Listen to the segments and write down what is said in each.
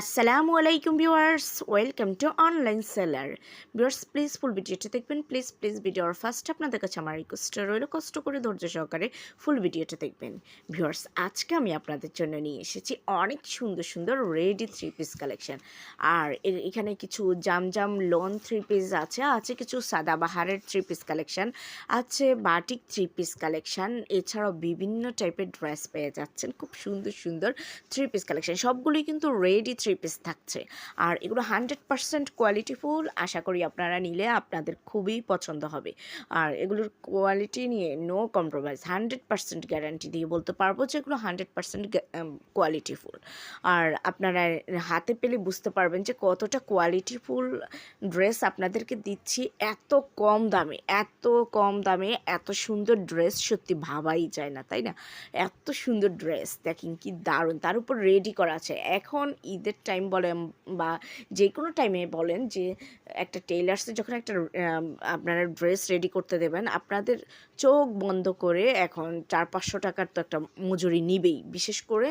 আসসালামু আলাইকুম viewers, welcome to online seller. Viewers, please full ভিডিওটা দেখবেন, প্লিজ প্লিজ ভিডিওর ফার্স্ট আপনাদের কাছে আমার রিকোয়েস্ট রইল, কষ্ট করে ধৈর্য সহকারে ফুল ভিডিওটা দেখবেন। ভিউয়ার্স, আজকে আমি আপনাদের জন্য নিয়ে এসেছি অনেক সুন্দর সুন্দর রেডি থ্রি পিস কালেকশন আর এখানে কিছু জামজাম লোন থ্রি পিস আছে আছে কিছু সাদাবাহারের থ্রি পিস কালেকশন আছে বাটিক থ্রি পিস কালেকশন এছাড়াও বিভিন্ন টাইপের ড্রেস পেয়ে যাচ্ছেন, খুব সুন্দর সুন্দর থ্রি পিস কালেকশন সবগুলোই কিন্তু রেডি থ্রি পিস থাকছে। আর এগুলো হান্ড্রেড পার্সেন্ট কোয়ালিটিফুল আশা করি আপনারা নিলে আপনাদের খুবই পছন্দ হবে। আর এগুলোর কোয়ালিটি নিয়ে no compromise hundred percent guarantee দিয়ে বলতে পারব যে এগুলো হান্ড্রেড পার্সেন্ট কোয়ালিটিফুল আর আপনারা হাতে পেলে বুঝতে পারবেন যে কতটা কোয়ালিটিফুল ড্রেস আপনাদেরকে দিচ্ছি, এত কম দামে, এত কম দামে, এত সুন্দর ড্রেস সত্যি ভাবাই যায় না, তাই না? এত সুন্দর ড্রেস দেখেন কি দারুণ, তার উপর রেডি করা আছে। এখন ঈদের টাইম বলেন বা যে কোনো টাইমে বলেন যে একটা টেইলার্সে যখন একটা আপনারা ড্রেস রেডি করতে দেবেন, আপনাদের চোখ বন্ধ করে এখন চার পাঁচশো টাকার তো একটা মজুরি নিবেই। বিশেষ করে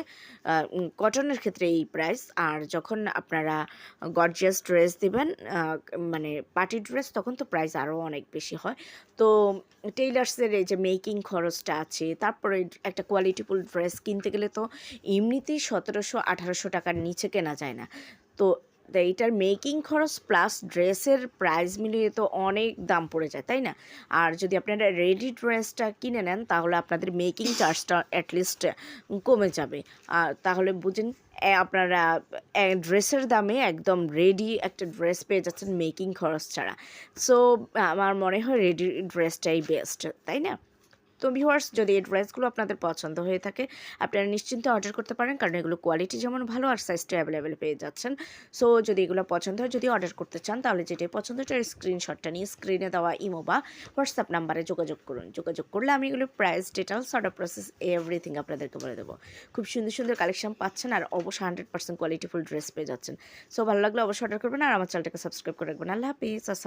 কটনের ক্ষেত্রে এই প্রাইস আর যখন আপনারা গর্জিয়াস ড্রেস দেবেন মানে পার্টি ড্রেস তখন তো প্রাইস আরও অনেক বেশি হয়। তো টেইলার্সের এই যে মেকিং খরচটা আছে, তারপরে একটা কোয়ালিটিফুল ড্রেস কিনতে গেলে তো এমনিতেই সতেরোশো আঠারোশো টাকার নিচে কেনা যায় না। তা এইটার মেকিং খরচ প্লাস ড্রেসের প্রাইস মিলিয়ে তো অনেক দাম পড়ে যায়, তাই না? আর যদি আপনারা রেডি ড্রেসটা কিনে নেন, তাহলে আপনাদের মেকিং চার্জটা অ্যাটলিস্ট কমে যাবে। আর তাহলে বুঝেন আপনারা ড্রেসের দামে একদম রেডি একটা ড্রেস পেয়ে যাচ্ছেন মেকিং খরচ ছাড়া। সো আমার মনে হয় রেডি ড্রেসটাই বেস্ট তাই না? তো ভিউয়ার্স যদি এই ড্রেসগুলো আপনাদের পছন্দ হয়ে থাকে, আপনারা নিশ্চিন্তে অর্ডার করতে পারেন। কারণ এগুলো কোয়ালিটি যেমন ভালো, আর সাইজটা অ্যাভেলেবেল পেয়ে যাচ্ছেন। সো যদি এগুলো পছন্দ হয়, যদি অর্ডার করতে চান, তাহলে যেটাই পছন্দ হয় স্ক্রিনশটটা নিয়ে স্ক্রিনে দেওয়া ইমো বা হোয়াটসঅ্যাপ নাম্বারে যোগাযোগ করুন। যোগাযোগ করলে আমি এগুলো price details order process everything আপনাদেরকে বলে দেবো। খুব সুন্দর সুন্দর কালেকশন পাচ্ছেন, আর অবশ্যই হান্ড্রেড পার্সেন্ট কোয়ালিটিফুল ড্রেস পেয়ে যাচ্ছেন। সো ভালো লাগলে অবশ্যই অর্ডার করবেন, আর আমার চ্যানেলটাকে সাবস্ক্রাইব করে রাখবেন। আল্লাহ হাফিজ